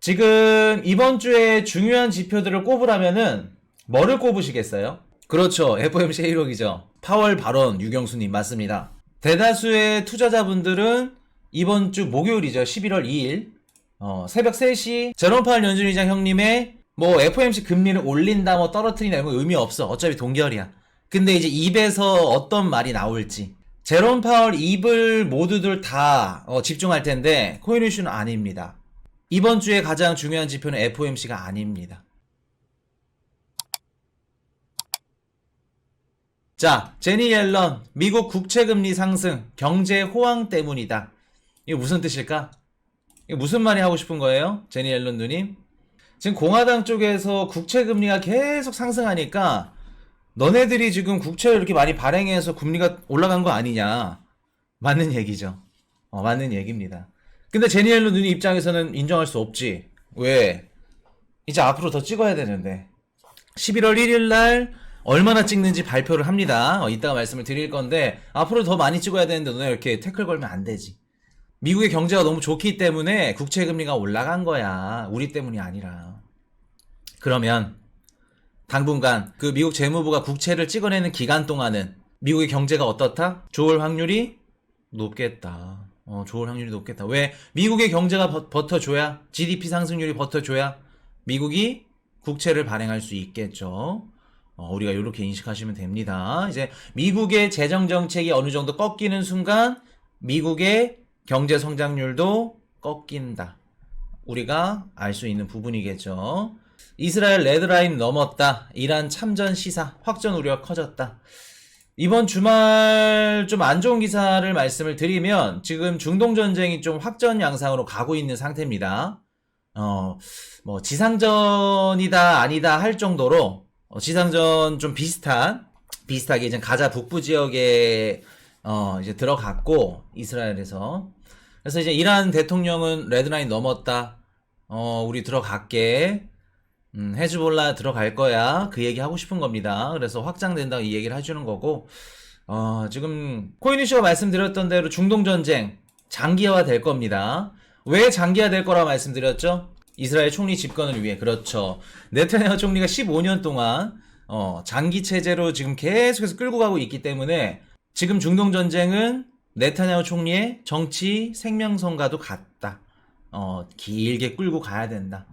지금 이번 주에 중요한 지표들을 꼽으라면은 뭐를 꼽으시겠어요? 그렇죠. FOMC 1억이죠. 파월 발언 유경수님 맞습니다. 대다수의 투자자분들은 이번 주 목요일이죠. 11월 2일 어, 새벽 3시 제롬 파월 연준의장 형님의 뭐 FOMC 금리를 올린다 뭐 떨어뜨린다 이런 거 의미 없어. 어차피 동결이야. 근데 이제 입에서 어떤 말이 나올지 제롬 파월 입을 모두들 다 어, 집중할 텐데 코인 이슈는 아닙니다. 이번 주에 가장 중요한 지표는 FOMC가 아닙니다. 자, 제니 옐런, 미국 국채금리 상승, 경제 호황 때문이다. 이게 무슨 뜻일까? 이게 무슨 말이 하고 싶은 거예요? 제니 옐런 누님? 지금 공화당 쪽에서 국채금리가 계속 상승하니까 너네들이 지금 국채를 이렇게 많이 발행해서 금리가 올라간 거 아니냐. 맞는 얘기죠. 어, 맞는 얘기입니다. 근데 제니 옐런 누님 입장에서는 인정할 수 없지. 왜? 이제 앞으로 더 찍어야 되는데. 11월 1일 날 얼마나 찍는지 발표를 합니다. 어, 이따가 말씀을 드릴 건데 앞으로 더 많이 찍어야 되는데 너네 이렇게 태클 걸면 안 되지. 미국의 경제가 너무 좋기 때문에 국채 금리가 올라간 거야. 우리 때문이 아니라. 그러면 당분간 그 미국 재무부가 국채를 찍어내는 기간 동안은 미국의 경제가 어떻다? 좋을 확률이 높겠다. 어, 좋을 확률이 높겠다. 왜? 미국의 경제가 버, 버텨줘야 GDP 상승률이 버텨줘야 미국이 국채를 발행할 수 있겠죠. 어, 우리가 이렇게 인식하시면 됩니다. 이제 미국의 재정 정책이 어느 정도 꺾이는 순간 미국의 경제 성장률도 꺾인다. 우리가 알 수 있는 부분이겠죠. 이스라엘 레드라인 넘었다. 이란 참전 시사 확전 우려가 커졌다. 이번 주말 좀 안 좋은 기사를 말씀을 드리면 지금 중동 전쟁이 좀 확전 양상으로 가고 있는 상태입니다. 어, 뭐 지상전이다 아니다 할 정도로 어, 지상전 좀 비슷한 비슷하게 이제 가자 북부 지역에 어, 이제 들어갔고 이스라엘에서 그래서 이제 이란 대통령은 레드라인 넘었다. 어, 우리 들어갈게. 음, 헤즈볼라 들어갈 거야. 그 얘기 하고 싶은 겁니다. 그래서 확장된다 이 얘기를 해주는 거고, 어, 지금 코인이슈가 말씀드렸던 대로 중동 전쟁 장기화 될 겁니다. 왜 장기화 될 거라 말씀드렸죠? 이스라엘 총리 집권을 위해 그렇죠. 네타냐후 총리가 15년 동안 어, 장기 체제로 지금 계속해서 끌고 가고 있기 때문에 지금 중동 전쟁은 네타냐후 총리의 정치 생명선과도 같다. 어, 길게 끌고 가야 된다.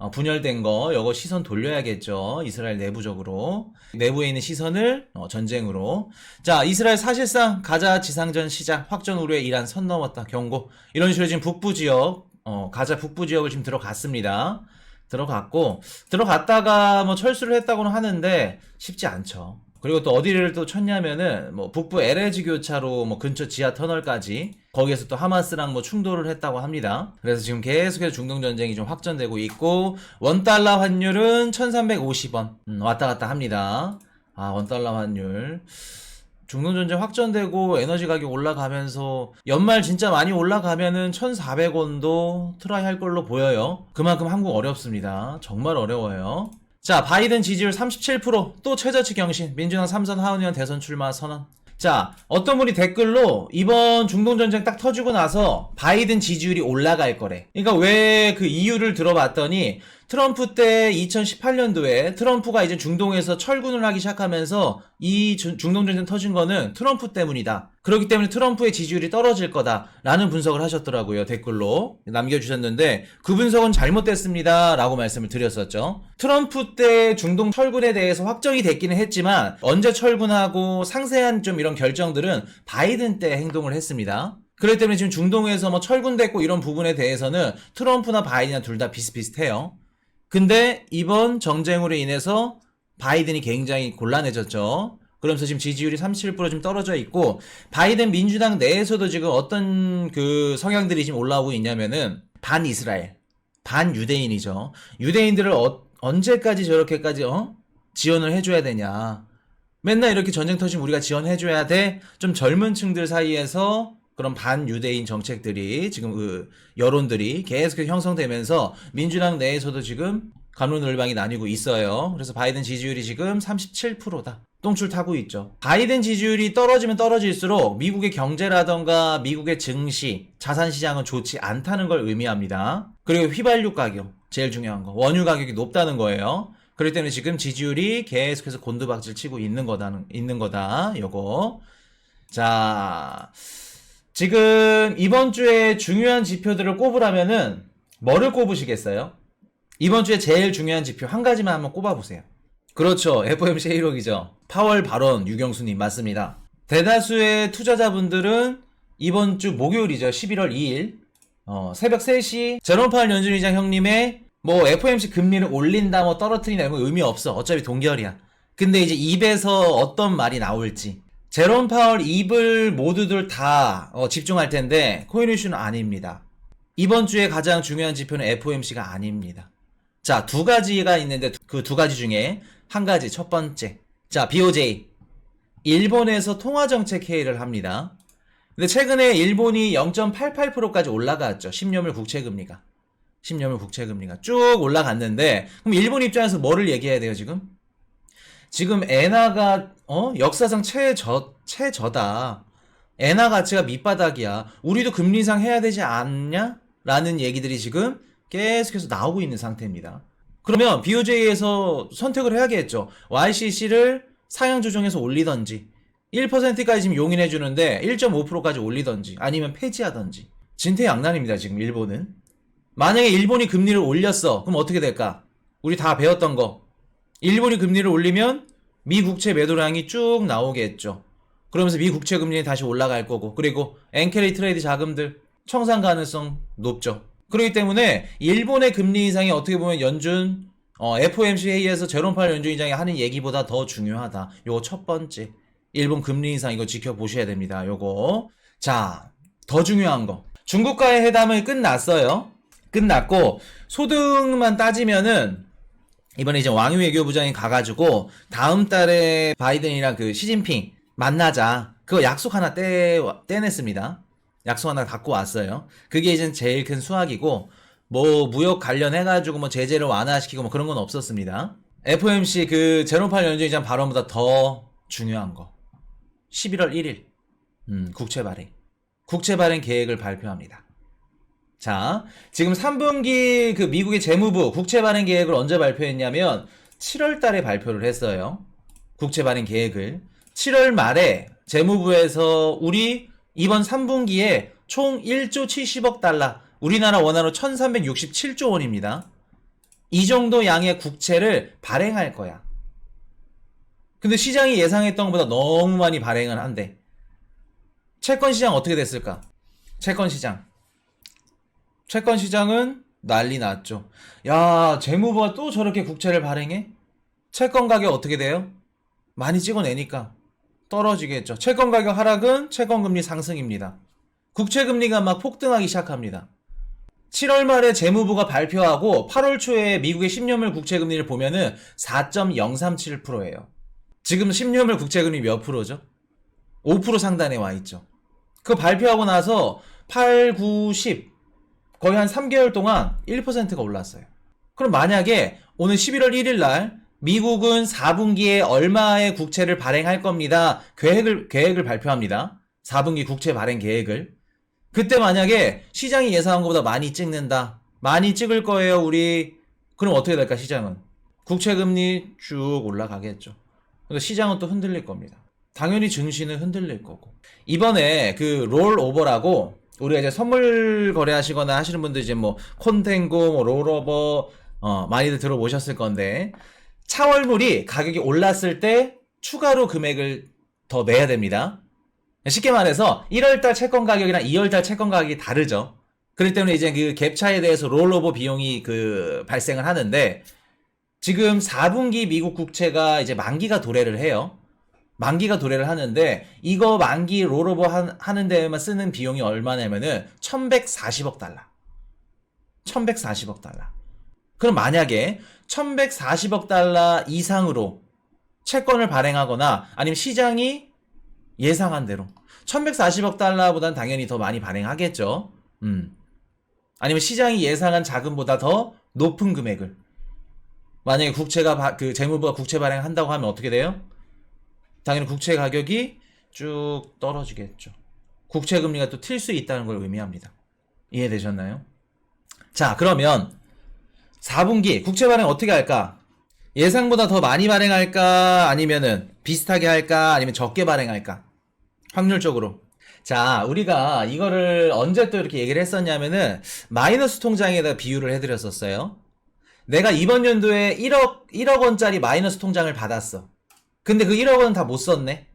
어, 분열된 거, 이거 시선 돌려야겠죠. 이스라엘 내부적으로. 내부에 있는 시선을 어, 전쟁으로. 자, 이스라엘 사실상 가자 지상전 시작, 확전 우려에 이란 선 넘었다. 경고. 이런 식으로 지금 북부 지역, 어, 가자 북부 지역을 지금 들어갔습니다. 들어갔고, 들어갔다가 뭐 철수를 했다고는 하는데 쉽지 않죠. 그리고 또 어디를 또 쳤냐면은 뭐 북부 LH 교차로 뭐 근처 지하 터널까지 거기에서 또 하마스랑 뭐 충돌을 했다고 합니다. 그래서 지금 계속해서 중동 전쟁이 좀 확전되고 있고 원 달러 환율은 1,350원 음, 왔다 갔다 합니다. 아, 원 달러 환율. 중동 전쟁 확전되고 에너지 가격 올라가면서 연말 진짜 많이 올라가면은 1,400원도 트라이 할 걸로 보여요. 그만큼 한국 어렵습니다. 정말 어려워요. 자, 바이든 지지율 37%또 최저치 경신. 민주당 삼선 하원의원 대선 출마 선언. 자, 어떤 분이 댓글로 이번 중동전쟁 딱 터지고 나서 바이든 지지율이 올라갈 거래. 그러니까 왜 그 이유를 들어봤더니 트럼프 때 2018년도에 트럼프가 이제 중동에서 철군을 하기 시작하면서 이 주- 중동 전쟁 터진 거는 트럼프 때문이다. 그렇기 때문에 트럼프의 지지율이 떨어질 거다라는 분석을 하셨더라고요. 댓글로 남겨주셨는데 그 분석은 잘못됐습니다. 라고 말씀을 드렸었죠. 트럼프 때 중동 철군에 대해서 확정이 됐기는 했지만 언제 철군하고 상세한 좀 이런 결정들은 바이든 때 행동을 했습니다. 그렇기 때문에 지금 중동에서 뭐 철군됐고 이런 부분에 대해서는 트럼프나 바이든이나 둘 다 비슷비슷해요. 근데 이번 정쟁으로 인해서 바이든이 굉장히 곤란해졌죠. 그러면서 지금 지지율이 37% 지금 떨어져 있고 바이든 민주당 내에서도 지금 어떤 그 성향들이 지금 올라오고 있냐면은 반 이스라엘, 반 유대인이죠. 유대인들을 어- 언제까지 저렇게까지 어? 지원을 해줘야 되냐. 맨날 이렇게 전쟁 터지면 우리가 지원해줘야 돼. 좀 젊은 층들 사이에서 그런 반유대인 정책들이 지금 그 여론들이 계속 형성되면서 민주당 내에서도 지금 감론을방이 나뉘고 있어요. 그래서 바이든 지지율이 지금 37%다. 똥줄 타고 있죠. 바이든 지지율이 떨어지면 떨어질수록 미국의 경제라던가 미국의 증시, 자산 시장은 좋지 않다는 걸 의미합니다. 그리고 휘발유 가격, 제일 중요한 거. 원유 가격이 높다는 거예요. 그렇기 때문에 지금 지지율이 계속해서 곤두박질 치고 있는 거다, 있는 거다. 요거. 자, 지금 이번 주에 중요한 지표들을 꼽으라면은 뭐를 꼽으시겠어요? 이번 주에 제일 중요한 지표 한 가지만 한번 꼽아보세요. 그렇죠. FOMC 회의록이죠. 파월 발언 유경수님 맞습니다. 대다수의 투자자분들은 이번 주 목요일이죠. 11월 2일 어, 새벽 3시 제롬 파월 연준의장 형님의 뭐 FOMC 금리를 올린다 뭐 떨어뜨린다 이런 거 의미 없어. 어차피 동결이야. 근데 이제 입에서 어떤 말이 나올지 제롬 파월 입을 모두들 다 어, 집중할 텐데 코인 이슈는 아닙니다. 이번 주에 가장 중요한 지표는 FOMC가 아닙니다. 자, 두 가지가 있는데 그 두 가지 중에 한 가지 첫 번째. 자, BOJ. 일본에서 통화 정책 회의를 합니다. 근데 최근에 일본이 0.88%까지 올라갔죠. 10년물 국채 금리가. 10년물 국채 금리가 쭉 올라갔는데 그럼 일본 입장에서 뭐를 얘기해야 돼요, 지금? 지금 엔화가 어? 역사상 최저 최저다. 엔화 가치가 밑바닥이야. 우리도 금리 인상 해야 되지 않냐? 라는 얘기들이 지금 계속해서 나오고 있는 상태입니다. 그러면 BOJ에서 선택을 해야겠죠. YCC를 상향 조정해서 올리던지 1%까지 지금 용인해 주는데 1.5%까지 올리던지 아니면 폐지하던지 진퇴양난입니다. 지금 일본은. 만약에 일본이 금리를 올렸어. 그럼 어떻게 될까? 우리 다 배웠던 거. 일본이 금리를 올리면 미 국채 매도량이 쭉 나오겠죠. 그러면서 미 국채 금리는 다시 올라갈 거고 그리고 엔캐리 트레이드 자금들 청산 가능성 높죠. 그렇기 때문에 일본의 금리 인상이 어떻게 보면 연준 어, FOMC 회의에서 제롬 파월 연준의장이 하는 얘기보다 더 중요하다. 요거 첫 번째. 일본 금리 인상 이거 지켜보셔야 됩니다. 요거. 자, 더 중요한 거. 중국과의 회담은 끝났어요. 끝났고 소득만 따지면은 이번에 이제 왕유 외교부장이 가가지고 다음 달에 바이든이랑 그 시진핑 만나자. 그거 약속 하나 떼, 떼냈습니다. 약속 하나 갖고 왔어요. 그게 이제 제일 큰 수확이고, 뭐, 무역 관련해가지고 뭐 제재를 완화시키고 뭐 그런 건 없었습니다. FOMC 그 제로팔 연주의장 발언보다 더 중요한 거. 11월 1일. 음, 국채 발행. 국채 발행 계획을 발표합니다. 자, 지금 3분기 그 미국의 재무부 국채 발행 계획을 언제 발표했냐면 7월 달에 발표를 했어요. 국채 발행 계획을. 7월 말에 재무부에서 우리 이번 3분기에 총 1조 70억 달러, 우리나라 원화로 1367조 원입니다. 이 정도 양의 국채를 발행할 거야. 근데 시장이 예상했던 것보다 너무 많이 발행을 한대. 채권 시장 어떻게 됐을까? 채권 시장. 채권 시장은 난리 났죠. 야, 재무부가 또 저렇게 국채를 발행해? 채권 가격 어떻게 돼요? 많이 찍어내니까 떨어지겠죠. 채권 가격 하락은 채권 금리 상승입니다. 국채 금리가 막 폭등하기 시작합니다. 7월 말에 재무부가 발표하고 8월 초에 미국의 10년물 국채 금리를 보면은 4.037%예요. 지금 10년물 국채 금리 몇 프로죠? 5% 상단에 와 있죠. 그 발표하고 나서 8, 9, 10 거의 한 3개월 동안 1%가 올랐어요. 그럼 만약에 오늘 11월 1일 날 미국은 4분기에 얼마의 국채를 발행할 겁니다. 계획을 계획을 발표합니다. 4분기 국채 발행 계획을. 그때 만약에 시장이 예상한 것보다 많이 찍는다. 많이 찍을 거예요, 우리. 그럼 어떻게 될까, 시장은? 국채 금리 쭉 올라가겠죠. 그러니까 시장은 또 흔들릴 겁니다. 당연히 증시는 흔들릴 거고. 이번에 그 롤오버라고 우리가 이제 선물 거래하시거나 하시는 분들 이제 뭐 콘텐고, 뭐 롤오버 어, 많이들 들어보셨을 건데 차월물이 가격이 올랐을 때 추가로 금액을 더 내야 됩니다. 쉽게 말해서 1월달 채권 가격이랑 2월달 채권 가격이 다르죠. 그렇기 때문에 이제 그 갭차에 대해서 롤오버 비용이 그 발생을 하는데 지금 4분기 미국 국채가 이제 만기가 도래를 해요. 만기가 도래를 하는데 이거 만기 롤오버 한- 하는 데에만 쓰는 비용이 얼마냐면은 1140억 달러. 1140억 달러. 그럼 만약에 1140억 달러 이상으로 채권을 발행하거나 아니면 시장이 예상한 대로 1140억 달러보다는 당연히 더 많이 발행하겠죠. 음. 아니면 시장이 예상한 자금보다 더 높은 금액을 만약에 국채가 바- 그 재무부가 국채 발행한다고 하면 어떻게 돼요? 당연히 국채 가격이 쭉 떨어지겠죠. 국채 금리가 또 튈 수 있다는 걸 의미합니다. 이해되셨나요? 자, 그러면 4분기 국채 발행 어떻게 할까? 예상보다 더 많이 발행할까? 아니면은 비슷하게 할까? 아니면 적게 발행할까? 확률적으로. 자, 우리가 이거를 언제 또 이렇게 얘기를 했었냐면은 마이너스 통장에다 비유를 해드렸었어요. 내가 이번 연도에 1억, 1억 원짜리 마이너스 통장을 받았어. 근데 그 1억 원은 다 못 썼네?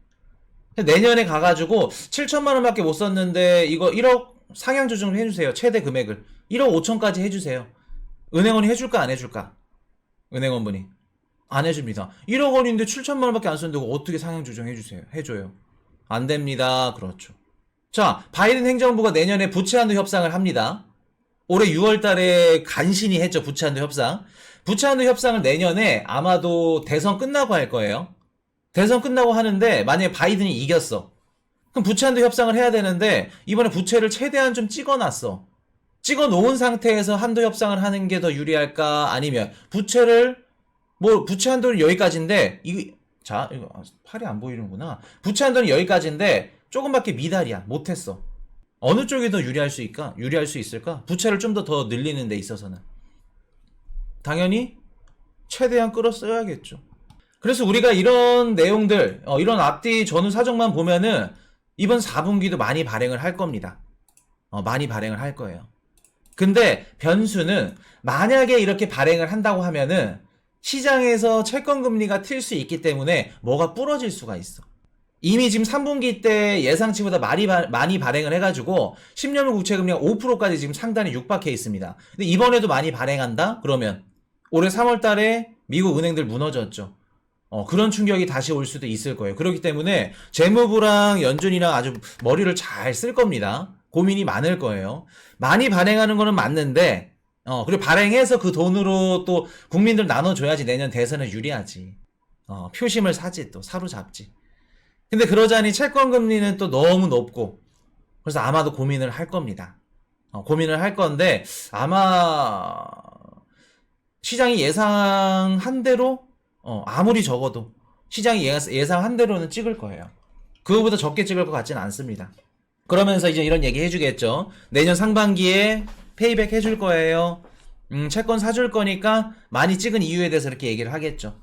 내년에 가가지고 7천만 원밖에 못 썼는데 이거 1억 상향 조정을 해주세요. 최대 금액을. 1억 5천까지 해주세요. 은행원이 해줄까 안 해줄까? 은행원분이. 안 해줍니다. 1억 원인데 7천만 원밖에 안 썼는데 어떻게 상향 조정해주세요? 해줘요. 안 됩니다. 그렇죠. 자, 바이든 행정부가 내년에 부채 한도 협상을 합니다. 올해 6월 달에 간신히 했죠. 부채 한도 협상. 부채 한도 협상을 내년에 아마도 대선 끝나고 할 거예요. 대선 끝나고 하는데 만약에 바이든이 이겼어. 그럼 부채한도 협상을 해야 되는데 이번에 부채를 최대한 좀 찍어놨어. 찍어 놓은 상태에서 한도 협상을 하는 게 더 유리할까? 아니면 부채를 뭐 부채 한도는 여기까지인데 이거 자 이거 아, 팔이 안 보이는구나. 부채 한도는 여기까지인데 조금밖에 미달이야. 못했어. 어느 쪽이 더 유리할 수 있을까? 유리할 수 있을까? 부채를 좀더더 늘리는 데 있어서는 당연히 최대한 끌어 써야겠죠. 그래서 우리가 이런 내용들, 어, 이런 앞뒤 전후 사정만 보면은 이번 4분기도 많이 발행을 할 겁니다. 어, 많이 발행을 할 거예요. 근데 변수는 만약에 이렇게 발행을 한다고 하면은 시장에서 채권 금리가 튈 수 있기 때문에 뭐가 부러질 수가 있어. 이미 지금 3분기 때 예상치보다 많이, 바- 많이 발행을 해가지고 10년물 국채 금리가 5%까지 지금 상단에 육박해 있습니다. 근데 이번에도 많이 발행한다? 그러면 올해 3월 달에 미국 은행들 무너졌죠. 어, 그런 충격이 다시 올 수도 있을 거예요. 그렇기 때문에 재무부랑 연준이랑 아주 머리를 잘 쓸 겁니다. 고민이 많을 거예요. 많이 발행하는 거는 맞는데, 어, 그리고 발행해서 그 돈으로 또 국민들 나눠줘야지 내년 대선에 유리하지. 어, 표심을 사지 또 사로잡지. 근데 그러자니 채권 금리는 또 너무 높고, 그래서 아마도 고민을 할 겁니다. 어, 고민을 할 건데, 아마, 시장이 예상한 대로 어, 아무리 적어도 시장이 예- 예상한 대로는 찍을 거예요. 그거보다 적게 찍을 것 같지는 않습니다. 그러면서 이제 이런 얘기 해주겠죠. 내년 상반기에 페이백 해줄 거예요. 음, 채권 사줄 거니까 많이 찍은 이유에 대해서 이렇게 얘기를 하겠죠.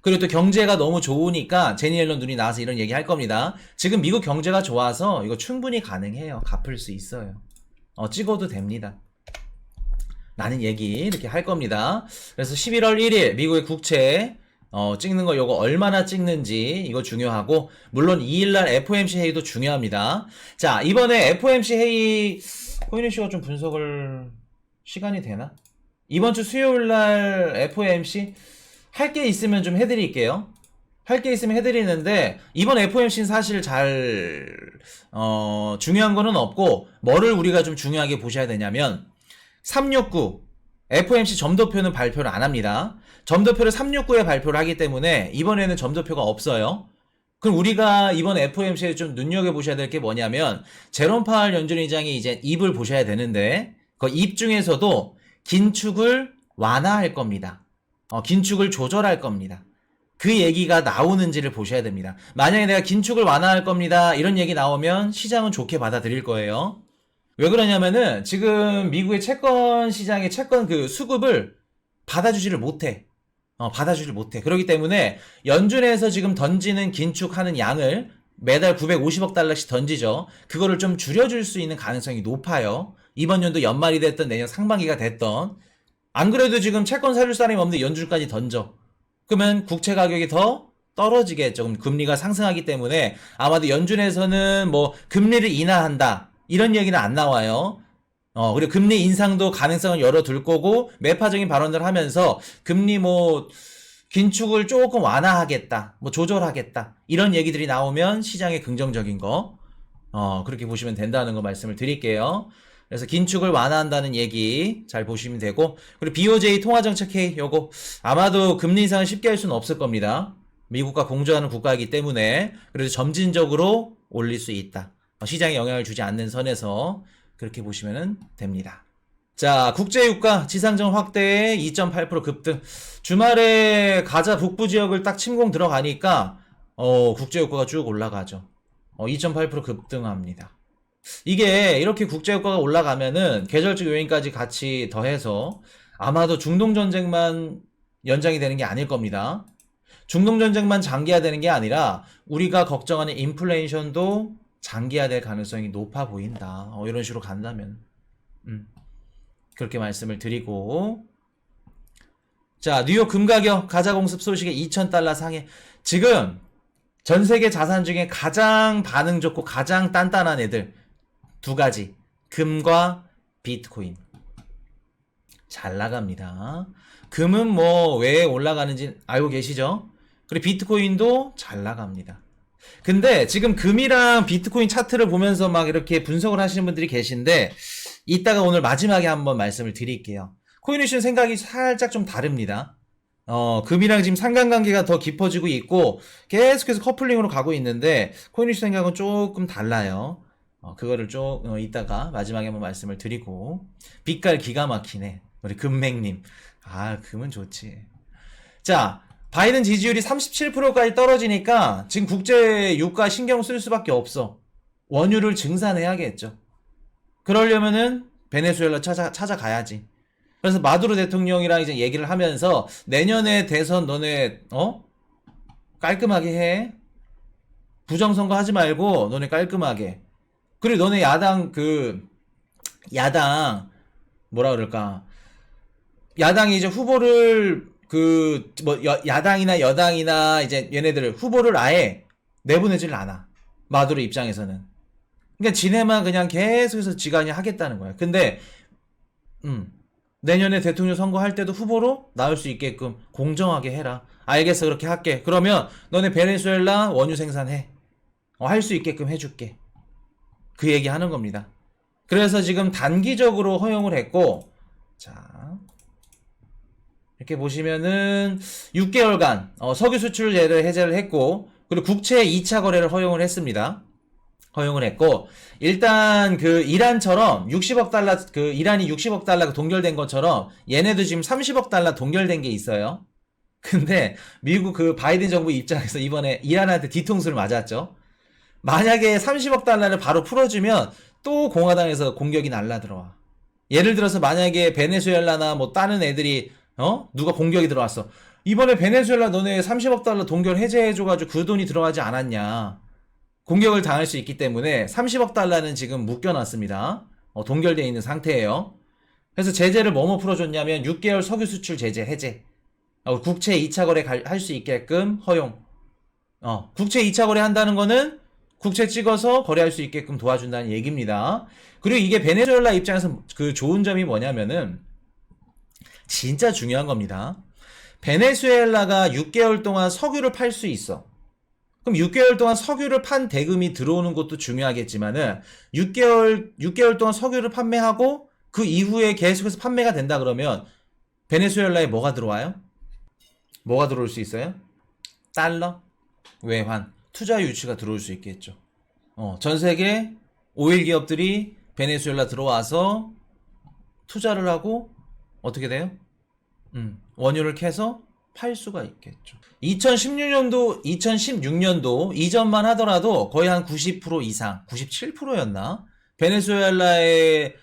그리고 또 경제가 너무 좋으니까 제니 앨런 눈이 나와서 이런 얘기 할 겁니다. 지금 미국 경제가 좋아서 이거 충분히 가능해요. 갚을 수 있어요. 어, 찍어도 됩니다. 라는 얘기 이렇게 할 겁니다. 그래서 11월 1일 미국의 국채 어, 찍는 거 요거 얼마나 찍는지 이거 중요하고 물론 2일날 FOMC 회의도 중요합니다. 자 이번에 FOMC 회의 코인희 씨가 좀 분석을 시간이 되나? 이번 주 수요일날 FOMC 할 게 있으면 좀 해드릴게요. 할 게 있으면 해드리는데 이번 FOMC는 사실 잘 어, 중요한 거는 없고 뭐를 우리가 좀 중요하게 보셔야 되냐면 369 FOMC 점도표는 발표를 안 합니다. 점도표를 369에 발표를 하기 때문에 이번에는 점도표가 없어요. 그럼 우리가 이번 FOMC에 좀 눈여겨보셔야 될 게 뭐냐면 제롬 파월 연준 의장이 이제 입을 보셔야 되는데 그 입 중에서도 긴축을 완화할 겁니다. 어, 긴축을 조절할 겁니다. 그 얘기가 나오는지를 보셔야 됩니다. 만약에 내가 긴축을 완화할 겁니다. 이런 얘기 나오면 시장은 좋게 받아들일 거예요. 왜 그러냐면은 지금 미국의 채권 시장의 채권 그 수급을 받아주지를 못해. 어, 받아주질 못해. 그렇기 때문에 연준에서 지금 던지는 긴축하는 양을 매달 950억 달러씩 던지죠. 그거를 좀 줄여줄 수 있는 가능성이 높아요. 이번 연도 연말이 됐던 내년 상반기가 됐던. 안 그래도 지금 채권 사줄 사람이 없는데 연준까지 던져. 그러면 국채 가격이 더 떨어지겠죠. 그럼 금리가 상승하기 때문에 아마도 연준에서는 뭐 금리를 인하한다. 이런 얘기는 안 나와요. 어, 그리고 금리 인상도 가능성을 열어둘 거고, 매파적인 발언을 하면서, 금리 뭐, 긴축을 조금 완화하겠다, 뭐, 조절하겠다, 이런 얘기들이 나오면 시장에 긍정적인 거, 어, 그렇게 보시면 된다는 거 말씀을 드릴게요. 그래서 긴축을 완화한다는 얘기 잘 보시면 되고, 그리고 BOJ 통화정책회의 요거, 아마도 금리 인상을 쉽게 할 수는 없을 겁니다. 미국과 공조하는 국가이기 때문에, 그래도 점진적으로 올릴 수 있다. 어, 시장에 영향을 주지 않는 선에서 그렇게 보시면 됩니다. 자, 국제유가 지상정 확대에 2.8% 급등. 주말에 가자 북부 지역을 딱 침공 들어가니까 어, 국제유가가 쭉 올라가죠. 어, 2.8% 급등합니다. 이게 이렇게 국제유가가 올라가면은 계절적 요인까지 같이 더해서 아마도 중동 전쟁만 연장이 되는 게 아닐 겁니다. 중동 전쟁만 장기화되는 게 아니라 우리가 걱정하는 인플레이션도 장기화될 가능성이 높아 보인다. 어, 이런 식으로 간다면. 음. 그렇게 말씀을 드리고 자 뉴욕 금 가격 가자 공습 소식에 2,000달러 상해 지금 전 세계 자산 중에 가장 반응 좋고 가장 단단한 애들 두 가지 금과 비트코인 잘 나갑니다 금은 뭐 왜 올라가는지 알고 계시죠? 그리고 비트코인도 잘 나갑니다 근데 지금 금이랑 비트코인 차트를 보면서 막 이렇게 분석을 하시는 분들이 계신데 이따가 오늘 마지막에 한번 말씀을 드릴게요. 코인이슈는 생각이 살짝 좀 다릅니다. 어, 금이랑 지금 상관관계가 더 깊어지고 있고 계속해서 커플링으로 가고 있는데 코인이슈 생각은 조금 달라요. 어, 그거를 좀 어, 이따가 마지막에 한번 말씀을 드리고 빛깔 기가 막히네. 우리 금맹님. 아, 금은 좋지. 자, 바이든 지지율이 37%까지 떨어지니까 지금 국제 유가 신경 쓸 수밖에 없어. 원유를 증산해야겠죠. 그러려면은 베네수엘라 찾아 찾아가야지. 그래서 마두로 대통령이랑 이제 얘기를 하면서 내년에 대선 너네 어 깔끔하게 해. 부정선거 하지 말고 너네 깔끔하게. 그리고 너네 야당 그 야당 뭐라 그럴까? 야당이 이제 후보를 그 뭐 야당이나 여당이나 이제 얘네들 후보를 아예 내보내질 않아. 마두로 입장에서는. 그러니까 지네만 그냥 계속해서 지간이 하겠다는 거야. 근데 음, 내년에 대통령 선거할 때도 후보로 나올 수 있게끔 공정하게 해라. 알겠어, 그렇게 할게. 그러면 너네 베네수엘라 원유 생산해. 어, 할 수 있게끔 해줄게. 그 얘기 하는 겁니다. 그래서 지금 단기적으로 허용을 했고, 자, 이렇게 보시면은 6개월간 어, 석유 수출 제를 해제를 했고, 그리고 국채 2차 거래를 허용을 했습니다. 허용을 했고 일단 그 이란처럼 60억 달러 그 이란이 60억 달러가 동결된 것처럼 얘네도 지금 30억 달러 동결된 게 있어요. 근데 미국 그 바이든 정부 입장에서 이번에 이란한테 뒤통수를 맞았죠. 만약에 30억 달러를 바로 풀어주면 또 공화당에서 공격이 날라 들어와. 예를 들어서 만약에 베네수엘라나 뭐 다른 애들이 어 누가 공격이 들어왔어. 이번에 베네수엘라 너네 30억 달러 동결 해제해줘가지고 그 돈이 들어가지 않았냐. 공격을 당할 수 있기 때문에 30억 달러는 지금 묶여놨습니다. 어, 동결되어 있는 상태예요. 그래서 제재를 뭐뭐 풀어줬냐면 6개월 석유 수출 제재 해제, 어, 국채 2차 거래 할 수 있게끔 허용. 어, 국채 2차 거래 한다는 거는 국채 찍어서 거래할 수 있게끔 도와준다는 얘기입니다. 그리고 이게 베네수엘라 입장에서 그 좋은 점이 뭐냐면은 진짜 중요한 겁니다. 베네수엘라가 6개월 동안 석유를 팔 수 있어. 그럼 6개월 동안 석유를 판 대금이 들어오는 것도 중요하겠지만은 6개월 6개월 동안 석유를 판매하고 그 이후에 계속해서 판매가 된다 그러면 베네수엘라에 뭐가 들어와요? 뭐가 들어올 수 있어요? 달러, 외환, 투자 유치가 들어올 수 있겠죠. 어, 전 세계 오일 기업들이 베네수엘라 들어와서 투자를 하고 어떻게 돼요? 음, 원유를 캐서 팔 수가 있겠죠. 2016년도, 2016년도 이전만 하더라도 거의 한 90% 이상, 97%였나? 베네수엘라의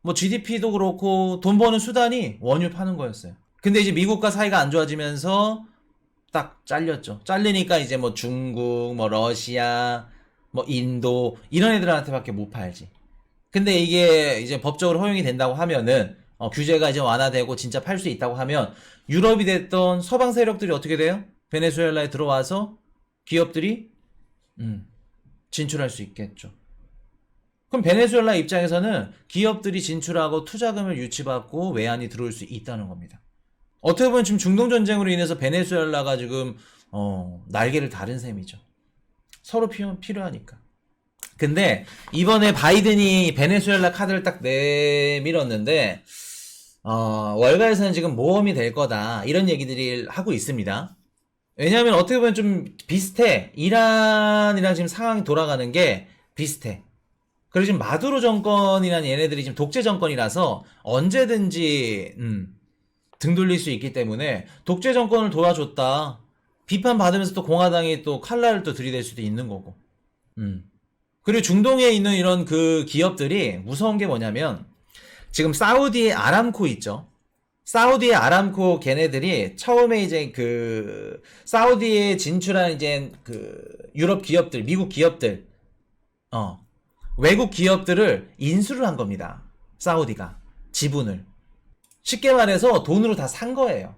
뭐 GDP도 그렇고 돈 버는 수단이 원유 파는 거였어요. 근데 이제 미국과 사이가 안 좋아지면서 딱 잘렸죠. 잘리니까 이제 뭐 중국, 뭐 러시아, 뭐 인도 이런 애들한테밖에 못 팔지. 근데 이게 이제 법적으로 허용이 된다고 하면은 어, 규제가 이제 완화되고 진짜 팔 수 있다고 하면 유럽이 됐던 서방 세력들이 어떻게 돼요? 베네수엘라에 들어와서 기업들이 음, 진출할 수 있겠죠. 그럼 베네수엘라 입장에서는 기업들이 진출하고 투자금을 유치받고 외환이 들어올 수 있다는 겁니다. 어떻게 보면 지금 중동 전쟁으로 인해서 베네수엘라가 지금 어, 날개를 다른 셈이죠. 서로 필요, 필요하니까. 근데 이번에 바이든이 베네수엘라 카드를 딱 내밀었는데 어, 월가에서는 지금 모험이 될 거다. 이런 얘기들이 하고 있습니다. 왜냐하면 어떻게 보면 좀 비슷해. 이란이랑 지금 상황이 돌아가는 게 비슷해. 그리고 지금 마두로 정권이라는 얘네들이 지금 독재 정권이라서 언제든지 음, 등 돌릴 수 있기 때문에 독재 정권을 도와줬다. 비판 받으면서 또 공화당이 또 칼날을 또 들이댈 수도 있는 거고. 음. 그리고 중동에 있는 이런 그 기업들이 무서운 게 뭐냐면 지금 사우디의 아람코 있죠. 사우디의 아람코 걔네들이 처음에 이제 그 사우디에 진출한 이제 그 유럽 기업들, 미국 기업들, 어 외국 기업들을 인수를 한 겁니다. 사우디가 지분을 쉽게 말해서 돈으로 다 산 거예요.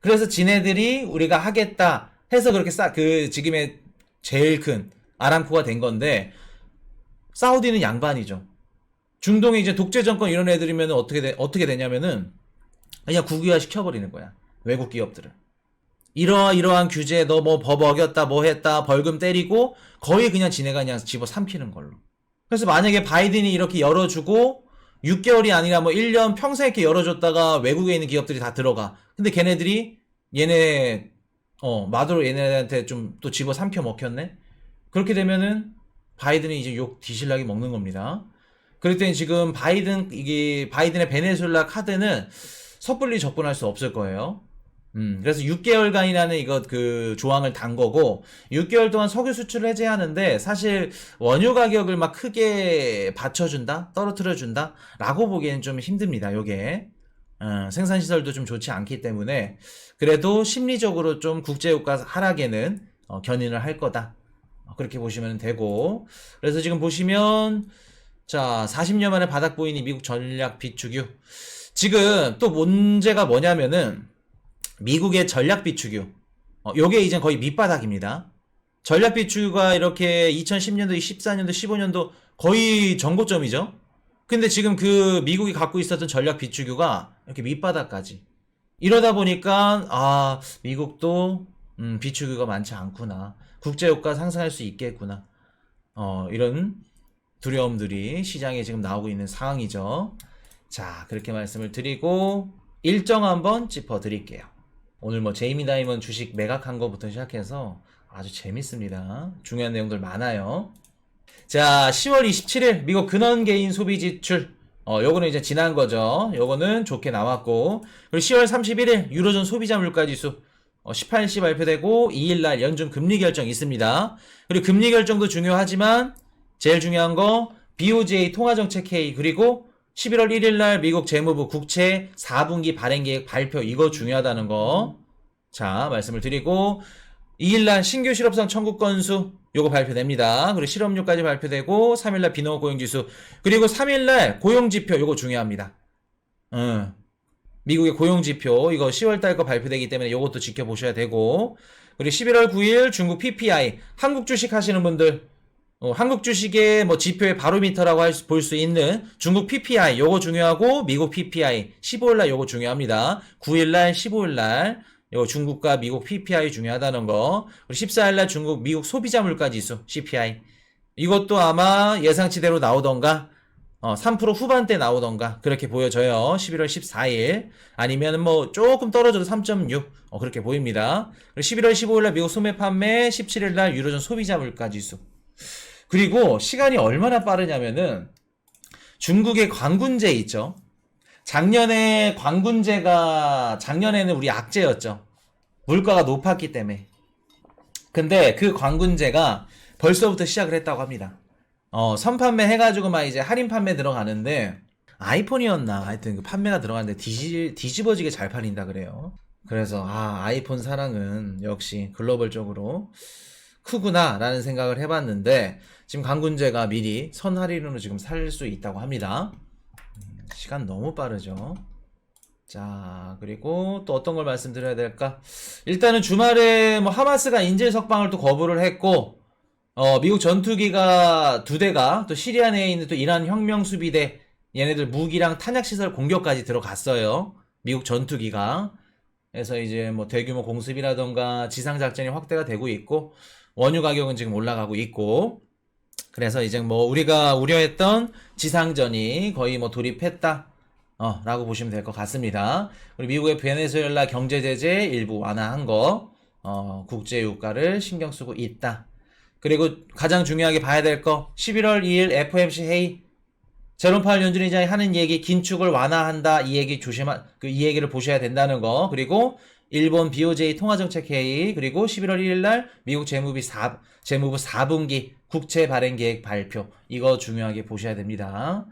그래서 지네들이 우리가 하겠다 해서 그렇게 싸 그 지금의 제일 큰 아람코가 된 건데 사우디는 양반이죠. 중동에 이제 독재 정권 이런 애들이면 어떻게 돼, 어떻게 되냐면은 그냥 국유화 시켜버리는 거야. 외국 기업들을. 이러한 이러한 규제 너 뭐 법 어겼다 뭐 했다 벌금 때리고 거의 그냥 지네가 그냥 집어 삼키는 걸로. 그래서 만약에 바이든이 이렇게 열어주고 6개월이 아니라 뭐 1년 평생 이렇게 열어줬다가 외국에 있는 기업들이 다 들어가. 근데 걔네들이 얘네 어 마두로 얘네한테 좀 또 집어 삼켜 먹혔네. 그렇게 되면은 바이든이 이제 욕 뒤실나게 먹는 겁니다. 땐 지금 바이든 이게 바이든의 베네수엘라 카드는 섣불리 접근할 수 없을 거예요. 음, 그래서 6개월간이라는 이거 그 조항을 단 거고 6개월 동안 석유 수출을 해제하는데 사실 원유 가격을 막 크게 받쳐준다, 떨어뜨려준다, 라고 보기에는 좀 힘듭니다. 요게 어, 생산 시설도 좀 좋지 않기 때문에 그래도 심리적으로 좀 국제 유가 하락에는 어, 견인을 할 거다. 어, 그렇게 보시면 되고 그래서 지금 보시면 자 40년 만에 바닥 보이니 미국 전략 비축유. 지금 또 문제가 뭐냐면은 미국의 전략 비축유. 어, 요게 이제 거의 밑바닥입니다. 전략 비축유가 이렇게 2010년도 14년도 15년도 거의 정고점이죠. 근데 지금 그 미국이 갖고 있었던 전략 비축유가 이렇게 밑바닥까지. 이러다 보니까 아 미국도 음, 비축유가 많지 않구나. 국제유가 상승할 수 있겠구나. 어, 이런 두려움들이 시장에 지금 나오고 있는 상황이죠. 자, 그렇게 말씀을 드리고 일정 한번 짚어 드릴게요. 오늘 뭐 제이미 다이먼 주식 매각한 거부터 시작해서 아주 재밌습니다. 중요한 내용들 많아요. 자, 10월 27일 미국 근원 개인 소비 지출 어, 요거는 이제 지난 거죠. 요거는 좋게 나왔고 그리고 10월 31일 유로존 소비자 물가 지수 어, 18시 발표되고 2일 날 연준 금리 결정 있습니다. 그리고 금리 결정도 중요하지만 제일 중요한 거 BOJ 통화정책 회의 그리고 11월 1일 날 미국 재무부 국채 4분기 발행 계획 발표 이거 중요하다는 거. 자, 말씀을 드리고 2일 날 신규 실업성 청구 건수 요거 발표됩니다. 그리고 실업률까지 발표되고 3일 날 비농업 고용 지수 그리고 3일 날 고용 지표 요거 중요합니다. 응. 미국의 고용 지표 이거 10월 달 거 발표되기 때문에 요것도 지켜보셔야 되고 그리고 11월 9일 중국 PPI 한국 주식 하시는 분들 어, 한국 주식의 뭐 지표의 바로미터라고 볼 수 있는 중국 PPI 요거 중요하고 미국 PPI 15일 날 요거 중요합니다. 9일 날 15일 날 요거 중국과 미국 PPI 중요하다는 거 그리고 14일 날 중국 미국 소비자 물가 지수 CPI 이것도 아마 예상치대로 나오던가 어, 3% 후반대 나오던가 그렇게 보여져요. 11월 14일 아니면 뭐 조금 떨어져도 3.6 어, 그렇게 보입니다. 그리고 11월 15일 날 미국 소매 판매 17일 날 유로존 소비자 물가 지수 그리고 시간이 얼마나 빠르냐면은 중국의 광군제 있죠. 작년에 광군제가 작년에는 우리 악재였죠. 물가가 높았기 때문에. 근데 그 광군제가 벌써부터 시작을 했다고 합니다. 어, 선판매 해가지고 막 이제 할인 판매 들어가는데 아이폰이었나 하여튼 그 판매가 들어갔는데 뒤지, 뒤집어지게 잘 팔린다 그래요. 그래서 아 아이폰 사랑은 역시 글로벌적으로 크구나라는 생각을 해봤는데 지금 강군제가 미리 선 할인으로 지금 살 수 있다고 합니다. 음, 시간 너무 빠르죠. 자 그리고 또 어떤 걸 말씀드려야 될까? 일단은 주말에 뭐 하마스가 인질 석방을 또 거부를 했고 어, 미국 전투기가 두 대가 또 시리아 내에 있는 또 이란 혁명 수비대 얘네들 무기랑 탄약 시설 공격까지 들어갔어요. 미국 전투기가. 그래서 이제 뭐 대규모 공습이라던가 지상 작전이 확대가 되고 있고 원유 가격은 지금 올라가고 있고 그래서 이제 뭐 우리가 우려했던 지상전이 거의 뭐 돌입했다. 어, 라고 보시면 될 것 같습니다. 그리고 미국의 베네수엘라 경제 제재 일부 완화한 거, 어, 국제 유가를 신경 쓰고 있다. 그리고 가장 중요하게 봐야 될 거 11월 2일 FOMC 회의 제롬 파월 연준 의장이 하는 얘기 긴축을 완화한다 이 얘기 조심하 그이 얘기를 보셔야 된다는 거 그리고 일본 BOJ 통화정책 회의 그리고 11월 1일 날 미국 재무비 4 재무부 4분기 국채 발행 계획 발표 이거 중요하게 보셔야 됩니다.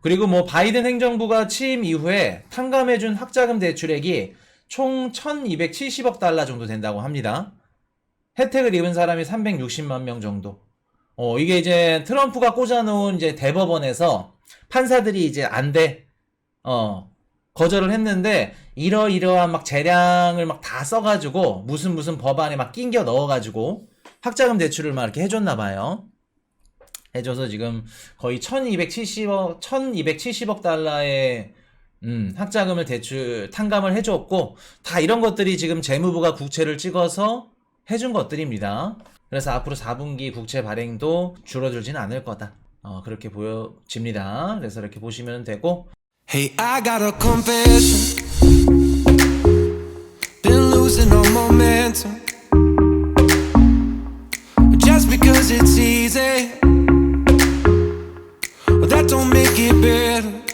그리고 뭐 바이든 행정부가 취임 이후에 탕감해준 학자금 대출액이 총 1,270억 달러 정도 된다고 합니다. 혜택을 입은 사람이 360만 명 정도. 어, 이게 이제 트럼프가 꽂아놓은 이제 대법원에서 판사들이 이제 안 돼. 어, 거절을 했는데, 이러이러한 막 재량을 막 다 써가지고, 무슨 무슨 법안에 막 낑겨 넣어가지고, 학자금 대출을 막 이렇게 해줬나 봐요. 해줘서 지금 거의 1270억, 1270억 달러의 음, 학자금을 대출, 탕감을 해줬고, 다 이런 것들이 지금 재무부가 국채를 찍어서 해준 것들입니다. 그래서 앞으로 4분기 국채 발행도 줄어들지는 않을 거다. 어, 그렇게 보여집니다. 그래서 이렇게 보시면 되고, Hey, I got a confession. Been losing all momentum. Just because it's easy, that don't make it better.